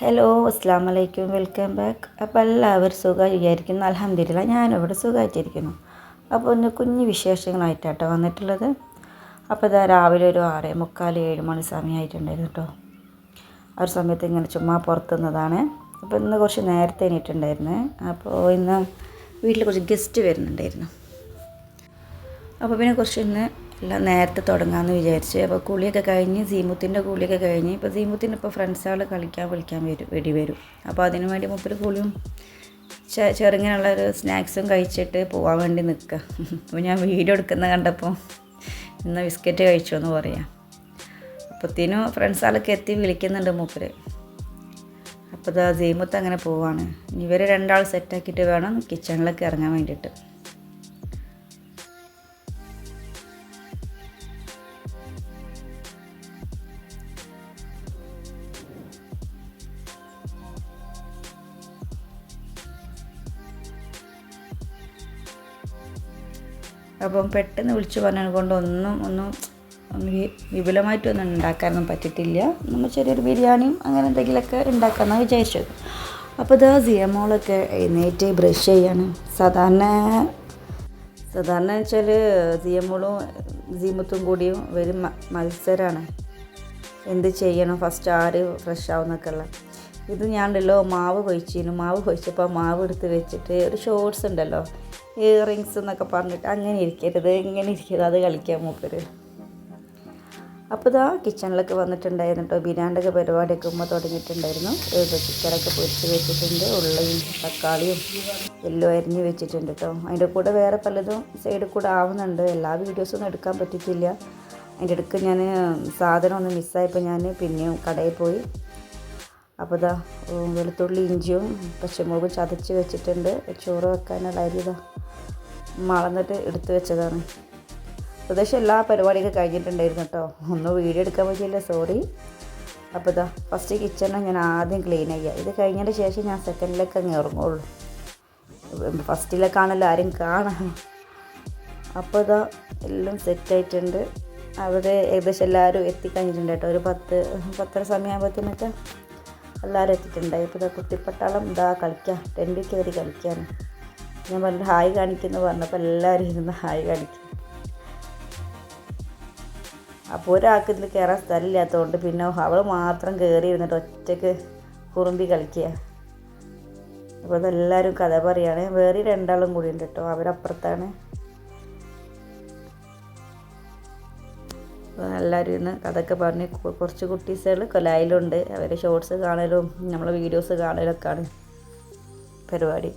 Hello അസ്സാം വലൈക്കും welcome back അപ്പോൾ എല്ലാവരും സുഖമായി വിചാരിക്കുന്നു അലഹമില്ല ഞാനിവിടെ സുഖമായിട്ടിരിക്കുന്നു. അപ്പോൾ ഒന്ന് കുഞ്ഞു വിശേഷങ്ങളായിട്ടാട്ടോ വന്നിട്ടുള്ളത്. അപ്പോൾ ഇതാ രാവിലെ ഒരു ആറ് മുക്കാൽ ഏഴ് മണി സമയമായിട്ടുണ്ടായിരുന്നു കേട്ടോ ആ ഒരു സമയത്ത് ഇങ്ങനെ ചുമ്മാ പുറത്തുനിന്നതാണ്. അപ്പോൾ ഇന്ന് കുറച്ച് നേരത്തെ എണീറ്റുണ്ടായിരുന്നു അപ്പോൾ ഇന്ന് വീട്ടിൽ കുറച്ച് ഗസ്റ്റ് വരുന്നുണ്ടായിരുന്നു. അപ്പോൾ പിന്നെ കുറച്ച് ഇന്ന് എല്ലാം നേരത്തെ തുടങ്ങാമെന്ന് വിചാരിച്ച്. അപ്പോൾ കുളിയൊക്കെ കഴിഞ്ഞ് സീമുത്തിന്റെ കുളിയൊക്കെ കഴിഞ്ഞ് ഇപ്പോൾ സീമുത്തിന്റെ ഇപ്പോൾ ഫ്രണ്ട്സുകൾ കളിക്കാൻ വിളിക്കാൻ വരും വെടി വരും. അപ്പോൾ അതിനു വേണ്ടി മുപ്പര് കുളിയും ചെറുങ്ങനെയുള്ള ഒരു സ്നാക്സും കഴിച്ചിട്ട് പോകാൻ വേണ്ടി നിൽക്കുക അപ്പോൾ ഞാൻ വീഡിയോ എടുക്കുന്ന കണ്ടപ്പോൾ ഇന്ന് ബിസ്ക്കറ്റ് കഴിച്ചു എന്ന് പറയാം. അപ്പത്തേനും ഫ്രണ്ട്സുകളൊക്കെ എത്തി വിളിക്കുന്നുണ്ട് മൂപ്പര്. അപ്പോൾ ഇതാ സീമുത്ത് അങ്ങനെ പോവാണ് ഇവർ രണ്ടാൾ സെറ്റാക്കിയിട്ട് വേണം കിച്ചണിലൊക്കെ ഇറങ്ങാൻ വേണ്ടിയിട്ട്. അപ്പം പെട്ടെന്ന് വിളിച്ചു പറഞ്ഞത് കൊണ്ട് ഒന്നും ഒന്നും വിപുലമായിട്ടൊന്നും ഉണ്ടാക്കാനൊന്നും പറ്റിയിട്ടില്ല. നമ്മൾ ചെറിയൊരു ബിരിയാണിയും അങ്ങനെ എന്തെങ്കിലുമൊക്കെ ഉണ്ടാക്കാമെന്നാണ് വിചാരിച്ചത്. അപ്പോൾ ഇതാ സിയമോളൊക്കെ എഴുന്നേറ്റ് ബ്രഷ് ചെയ്യാണ്. സാധാരണ സാധാരണ വെച്ചാൽ സിയമോളും സീമത്തും കൂടിയും വരും മത്സരമാണ് എന്ത് ചെയ്യണം? ഫസ്റ്റ് ആര് ഫ്രഷ് ആവുന്നൊക്കെ ഉള്ള ഇത് ഞാനുണ്ടല്ലോ മാവ് കൊഴിച്ചിരുന്നു മാവ് കൊഴിച്ചപ്പോൾ മാവ് എടുത്ത് വെച്ചിട്ട് ഒരു ഷോർട്സ് ഉണ്ടല്ലോ. ഇയറിങ്സ് എന്നൊക്കെ പറഞ്ഞിട്ട് അങ്ങനെ ഇരിക്കരുത് ഇങ്ങനെ ഇരിക്കരുത്. അത് കളിക്കാൻ മൂപ്പര്. അപ്പോൾ ഇതാ കിച്ചണിലൊക്കെ വന്നിട്ടുണ്ടായിരുന്നു കേട്ടോ ബിരിയാണിന്റെ പരിപാടിയൊക്കെ ഉമ്മ തുടങ്ങിയിട്ടുണ്ടായിരുന്നു. ചിക്കനൊക്കെ പൊരിച്ച് വെച്ചിട്ടുണ്ട്. ഉള്ളിയും തക്കാളിയും എല്ലാം അരിഞ്ഞ് വെച്ചിട്ടുണ്ട് കേട്ടോ അതിന്റെ കൂടെ വേറെ പലതും സൈഡിൽ കൂടെ ആവുന്നുണ്ട്. എല്ലാ വീഡിയോസൊന്നും എടുക്കാൻ പറ്റിയിട്ടില്ല. അതിന്റെ ഇടയ്ക്ക് ഞാൻ സാധനം ഒന്ന് മിസ്സായപ്പോൾ ഞാൻ പിന്നെയും കടയിൽ പോയി. അപ്പോൾ ഇതാ വെളുത്തുള്ളി ഇഞ്ചിയും പച്ചമുളകും ചതച്ച് വെച്ചിട്ടുണ്ട്. ചോറ് വെക്കാനുള്ള അരി ഇതാ മളന്നിട്ട് എടുത്ത് വെച്ചതാണ്. ഏകദേശം എല്ലാ പരിപാടിയൊക്കെ കഴിഞ്ഞിട്ടുണ്ടായിരുന്നു കേട്ടോ. ഒന്നും വീഡിയോ എടുക്കാൻ പറ്റിയില്ല സോറി അപ്പോൾ ഇതാ ഫസ്റ്റ് കിച്ചണിൽ ഞാൻ ആദ്യം ക്ലീൻ ചെയ്യുക ഇത് കഴിഞ്ഞതിന് ശേഷം ഞാൻ സെക്കൻഡിലേക്ക് അങ്ങ് ഇറങ്ങുള്ളൂ. ഫസ്റ്റിലേക്കാണല്ലോ ആരും കാണാൻ അപ്പോൾ ഇതാ എല്ലാം സെറ്റായിട്ടുണ്ട് അവിടെ ഏകദേശം എല്ലാവരും എത്തിക്കഴിഞ്ഞിട്ടുണ്ട് കേട്ടോ. ഒരു പത്ത് പത്തര സമയമാകുമ്പോഴത്തേനൊക്കെ എല്ലാവരും എത്തിയിട്ടുണ്ടായി ഇപ്പോൾ ഇതാ കുട്ടിപ്പട്ടാളം ഇതാ കളിക്കാം. ടെന്റിൽ കയറി കളിക്കാൻ ഞാൻ പറഞ്ഞു ഹായ് കാണിക്കുന്നു പറഞ്ഞപ്പോൾ എല്ലാവരും ഇരുന്ന് ഹായ് കാണിക്കും. അപ്പോൾ ഒരാൾക്ക് ഇതിൽ കയറാൻ സ്ഥലമില്ലാത്തതുകൊണ്ട് പിന്നെ അവൾ മാത്രം കയറി ഇരുന്നിട്ട് ഒറ്റയ്ക്ക് കുറുമ്പി കളിക്കുക അപ്പോൾ അതെല്ലാവരും കഥ പറയുകയാണ് വേറെ രണ്ടാളും കൂടി ഉണ്ട് കേട്ടോ. അവരപ്പുറത്താണ്. എല്ലാവരും ഇന്ന് കഥയൊക്കെ പറഞ്ഞ് കുറച്ച് കുട്ടീസുകൾ കൊലായിലുണ്ട്. അവർ ഷോർട്സ് കാണലും നമ്മളെ വീഡിയോസ് കാണലൊക്കെയാണ് പരിപാടി.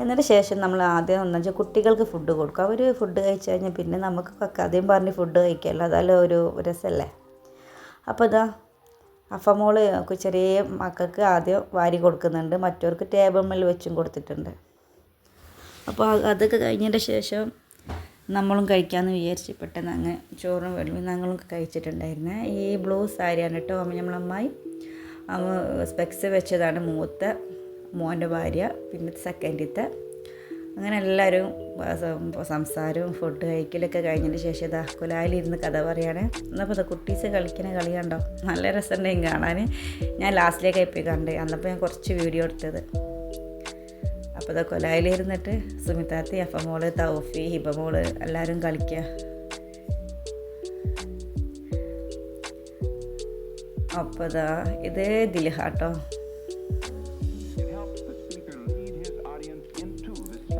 എന്നിട്ട് ശേഷം നമ്മൾ ആദ്യം എന്ന് വെച്ചാൽ കുട്ടികൾക്ക് ഫുഡ് കൊടുക്കും. അവർ ഫുഡ് കഴിച്ചു കഴിഞ്ഞാൽ പിന്നെ നമുക്ക് കഥയും പറഞ്ഞ് ഫുഡ് കഴിക്കാമല്ലോ അതല്ല ഒരു രസമല്ലേ? അപ്പോൾ ഇതാ അഫമോൾ ചെറിയ മക്കൾക്ക് ആദ്യം വാരി കൊടുക്കുന്നുണ്ട്. മറ്റവർക്ക് ടേബിൾ മേൽ വെച്ചും കൊടുത്തിട്ടുണ്ട്. അപ്പോൾ അതൊക്കെ കഴിഞ്ഞതിന്റെ ശേഷം നമ്മളും കഴിക്കാമെന്ന് വിചാരിച്ച് പെട്ടെന്ന് അങ്ങ് ചോറും വെള്ളവും ഞങ്ങളും കഴിച്ചിട്ടുണ്ടായിരുന്നേ. ഈ ബ്ലൂ സാരിയാണ് കേട്ടോ അമ്മ നമ്മളമ്മായി. അമ്മ സ്പെക്സ് വെച്ചതാണ് മൂത്ത മോന്റെ ഭാര്യ പിന്നെ സെക്കൻഡിത്തെ അങ്ങനെ എല്ലാവരും സംസാരവും ഫുഡ് കഴിക്കലൊക്കെ കഴിഞ്ഞതിന് ശേഷം ഇതാ കുലായിലിരുന്ന് കഥ പറയാണ്. എന്നപ്പോൾ ഇത് കുട്ടീസ് കളിക്കുന്ന കളി കണ്ടോ നല്ല രസമുണ്ടെങ്കിൽ കാണാൻ ഞാൻ ലാസ്റ്റിലേക്ക് പോയി കണ്ടേ. അന്നപ്പോൾ ഞാൻ കുറച്ച് വീഡിയോ എടുത്തത്. അപ്പോൾ ഇതാ കൊലായിലിരുന്നിട്ട് സുമിതാത്തി അഫമോൾ തൗഫി ഹിബമോൾ എല്ലാവരും കളിക്കുക അപ്പോൾ ഇതാ ഇത് ദിൽഹാട്ടോ.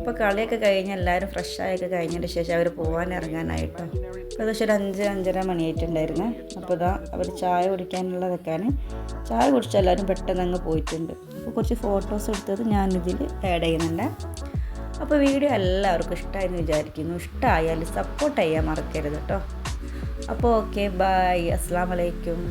അപ്പോൾ കളിയൊക്കെ കഴിഞ്ഞ് എല്ലാവരും ഫ്രഷായൊക്കെ കഴിഞ്ഞതിന് ശേഷം അവർ പോകാൻ ഇറങ്ങാനായിട്ടോ. അപ്പോൾ ഏകദേശം ഒരു അഞ്ച് അഞ്ചര മണിയായിട്ടുണ്ടായിരുന്നു. അപ്പോൾ ഇതാ അവർ ചായ കുടിക്കാനുള്ളതൊക്കെയാണ്. ചായ കുടിച്ച് എല്ലാവരും പെട്ടെന്ന് അങ്ങ് പോയിട്ടുണ്ട്. അപ്പോൾ കുറച്ച് ഫോട്ടോസ് എടുത്തത് ഞാനിതിൽ ആഡ് ചെയ്യുന്നുണ്ട്. അപ്പോൾ വീഡിയോ എല്ലാവർക്കും ഇഷ്ടമായെന്ന് വിചാരിക്കുന്നു. ഇഷ്ടമായാൽ സപ്പോർട്ട് ചെയ്യാൻ മറക്കരുത് കേട്ടോ അപ്പോൾ ഓക്കെ ബൈ അസ്സാം വലൈക്കും